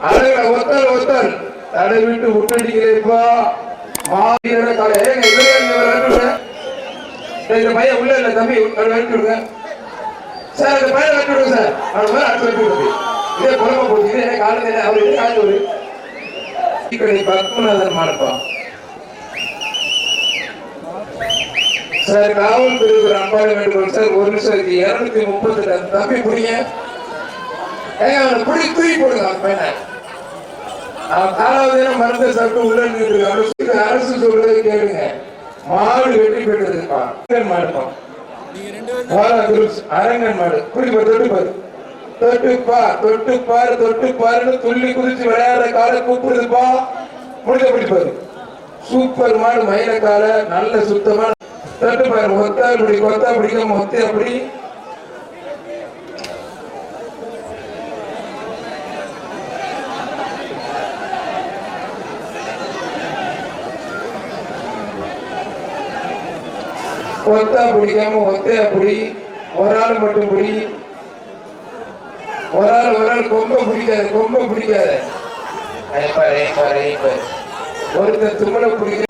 அழகா ஒத்தல் ஒத்தல் தடை விட்டு விட்டடிக்கிறேப்பா மாவீரன காலை ஏங்க ஒரு இந்த பையன் உள்ள இல்ல தம்பி. ஒரு சார் இந்த பையன் வெட்டி சார். அவன் மேல அடுத்து இதே போச்சு இதே அவர் என்ன காய்ச்சி கடை பத்மநாதன் சார் காவல்துறை ஒரு அம்பாடு சார் ஒரு நிமிஷம் இருக்கு. இருநூத்தி முப்பத்தி ரெண்டு தம்பி புரியுங்க ஏங்க பிடி தூக்கி போடுங்க பையனை. மருந்து சாப்பிட்டு உள்ள அரசு அரசு சொல்றதை கேளுங்க. மாடு வெற்றி பெற்றதுப்பா அரங்கன் அரங்கன் மாடு. பாரு தொட்டுப்பா பாரு. துள்ளி குதிச்சு விளையாடுற காலை கூப்பிடுதுப்பா முடிஞ்ச பிடிப்பாரு சூப்பர் மாடு மயில காலை நல்ல சுத்தமான தொட்டு பாரு இப்படி கொத்தா பிடிக்க மொத்த அப்படி ஒத்தா பிடிக்காம ஒத்தையா பிடி ஒரு ஆள் மட்டும் பிடி. ஒரு ஆள் ஒரு ஆள் கொம்ப பிடிக்காது கொம்ப பிடிக்காது. ஒருத்தர் தும்மல பிடிக்க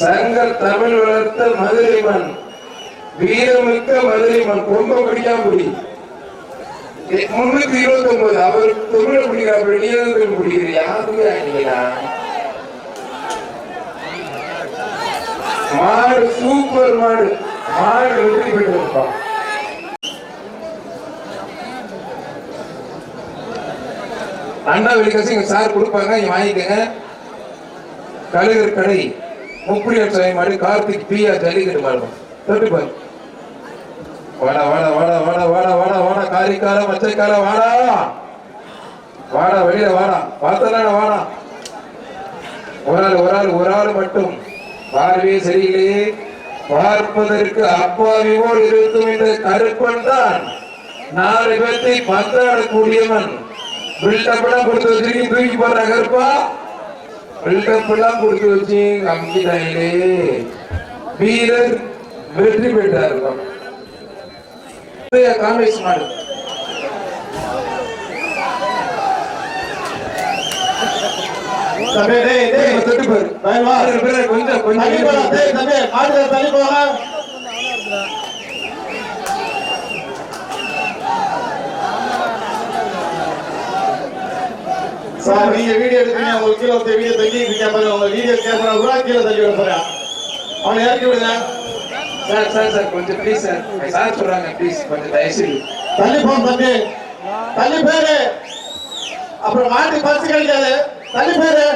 சங்க தமிழ் வளர்த்த மதுரை மண் வீரமிக்க மதுரை மண் கொம்ப பிடிக்காம பிடி. முன்னூத்தி இருபத்தி ஒன்பது அவர் தமிழ் பிடிக்கிறார் நீ எதுக்கு பிடிக்கிறீங்க யாருமே மாடு சூப்பர் மாடு. மாடு வெற்றி பெற்றிருப்பான் அண்ணா வெளிக்காசு சார் கொடுப்பாங்க இங்க வாங்கிக்கங்க. கழுகர் கடை முப்படியார் சாமி மாடு கார்த்திக் பிஆ ஜல்லிக்கட்டு மாடு. தொட்டு பாரு. வாடா வாடா வாடா வாடா வாடா வாடா வாடா காரிக்கார மச்சைக்கார வாடா. வாடா வெளியில வாடா. பார்த்தா வாடா. ஒரு ஆள் ஒரு ஆள் ஒரு ஆள் மட்டும். பார்வை சரியில்லையே. பார்ப்பதற்கு அப்பாவி போல் இருக்கும் இந்த கருப்பன் தான் நாலு பேர்த்தை பந்தாடக்கூடியவன் பில்டப் எல்லாம் கொடுத்து வச்சிருக்கீங்க தூக்கி போடுற கருப்பா. பில்டப் எல்லாம் கொடுத்து வச்சு அம்பிட்டாயிலே வீரர் வெற்றி பெற்றார். காங்கிரஸ் மாடு தம்பி, டேய், டேய். தொட்டு பாரு டேய், வா. கொஞ்சம் கொஞ்சம் தள்ளி போடா, டேய், தம்பி, மாட்டுல தள்ளி போங்க. சார் நீங்க வீடியோ எடுக்கிறீங்க உங்களுக்கு கீழே ஒருத்தர் வீடியோ தள்ளி கேட்பாரு உங்க வீடியோ கேமரா கூட கீழே தள்ளி விட போறேன் அவனை இறக்கி விடுங்க சார் சார் சார் கொஞ்சம் ப்ளீஸ் சார் சார் சொல்றாங்க ப்ளீஸ் கொஞ்சம் தயவுசெய்து தள்ளி போன் தம்பி தள்ளி பேரு அப்புறம் மாட்டி பரிசு கிடைக்காது தள்ளி போயிரு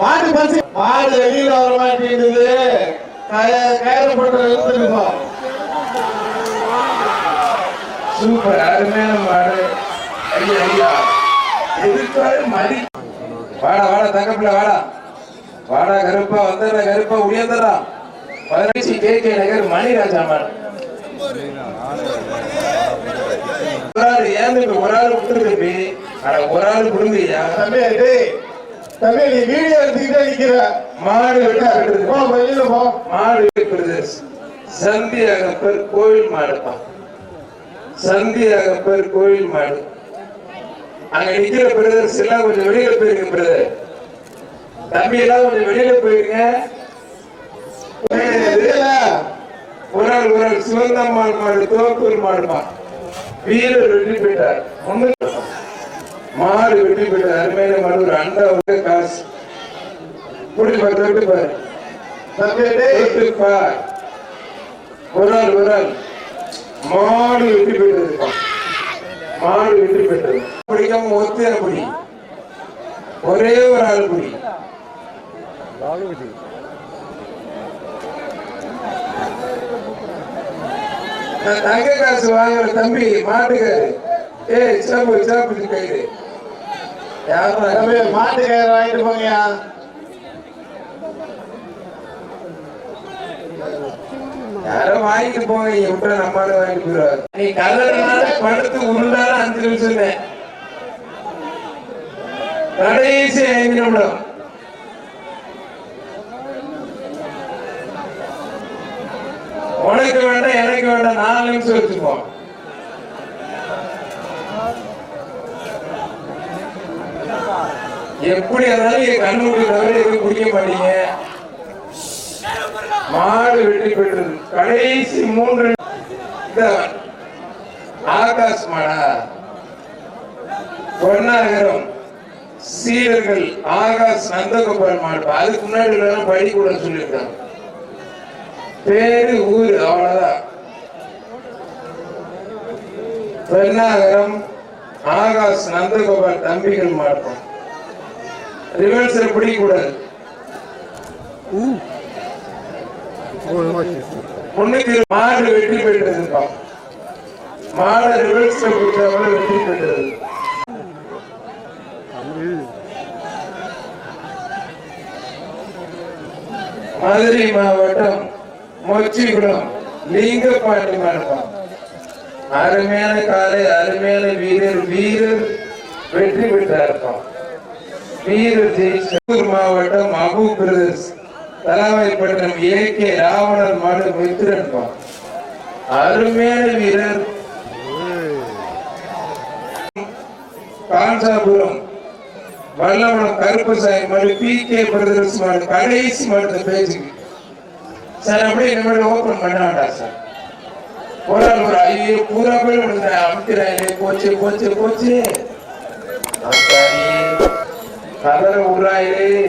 மாட்டு பசி மாடு வெளியில வர மாட்டேங்குது கயிறு போட்டு இழுத்துருப்போம் சூப்பர் அருமையான மாடு. ஐயா ஐயா எதிர்த்தாரு மதி வாடா வாடா தங்கப்பிள்ள வாடா வாடா கருப்பா வந்துடுற கருப்பா உயர்ந்துடா பதினஞ்சு கே கே நகர் மணிராஜா மாடு ஒரு ஆள் ஏன் ஒரு ஆள் ஒரு ஆள் கொடுங்கய்யா தம்பி டேய் தம்பி நீ வீடியோ எடுத்துக்கிட்டே நிக்கிற. மாடு வெட்ட போ வெளியில போ. மாடு பிரதேஷ் சந்தி அகப்பர் கோயில் மாடுப்பா. சந்தி அகப்பர் கோயில் மாடு. அங்க நிக்கிற பிரதர்ஸ் எல்லாம் கொஞ்சம் வெளியில போயிருங்க பிரதர். தம்பி எல்லாம் கொஞ்சம் வெளியில போயிருங்க. ஒரு ஆள் ஒரு ஆள் சிவந்தம்மாள் மாடு தோப்பூர் மாடுமா வீரர் வெற்றி பெற்றார் மாடு வெற்றி பெற்றார் அருமையான மாடு ஒரு அண்டா ஒரு காசு குடி பார்த்து விட்டு பாரு. தம்பி தொட்டு பார். ஒரு நாள் ஒரு நாள் மாடு வெற்றி பெற்றது. மாடு வெற்றி பெற்றது. பிடிக்காம ஒத்தையா பிடி. ஒரே ஒரு ஆள் பிடி. தங்க காசு வாங்குற தம்பி மாட்டுக்காரு. ஏய் சாப்பிடு சாப்பிட்டு கயிறு. யாரும் மாட்டு கயிறு வாங்கிட்டு போங்கயா யாரோ வாங்கிட்டு போங்க விட்டா நம்மளால வாங்கிட்டு போயிடுவாரு. நீ கலர்னால படுத்து உருண்டாலும் அஞ்சு நிமிஷம் கடைசி ஐந்து நிமிடம். உனக்கு வேண்டாம் எனக்கு வேண்டாம் நாலு நிமிஷம் வச்சுப்போம். எப்படி இருந்தாலும் என் தவிர எதுவும் குடிக்க மாட்டீங்க. மாடு வெற்றி பெற்றது கடைசி மூன்று ஆகாஷ் மாடா. பொன்னாகரம் சீரர்கள் ஆகாஷ் நந்தகோபால் மாடு. அதுக்கு முன்னாடி எல்லாம் படி கூட சொல்லியிருக்காங்க. பேரு ஊர் அவ்வளவுதான். பெண்ணாகரம் ஆகாஷ் நந்தகோபால் தம்பிகள் மாட்டோம் ரிவர்ஸ்ல பிடிக்கக்கூடாது. முன்னுக்கு மாடு வெற்றி பெற்றது மாடு ரிவர்ஸ்ல பிடிச்சவங்க வெற்றி பெற்றது மதுரை மாவட்டம் மொச்சிகுளம் லிங்கப்பாண்டி மண்டபம் அருமையான காலை அருமையான வீரர் வீரர் வெற்றி பெற்றார்ப்போம் வீரர் ஜெயிச்சூர் மாவட்டம் அபு பிரதேஷ் தலாவைப்பட்டினம் ஏ கே ராவணர் மாடு மித்திரன் அருமையான வீரர் காஞ்சாபுரம் வல்லவனம் கருப்பசாமி மாடு பி கே பிரதர்ஸ் மாடு கடைசி மாடு பேச்சுக்கு. சார் அப்படியே இனிமேல் ஓபன் பண்ண வேண்டாம் சார். ஒரு ஆள் ஒரு ஐயோ பூரா போய் விழுந்த அமைக்கிறாங்களே போச்சு போச்சு போச்சு. साधारण उर राहिले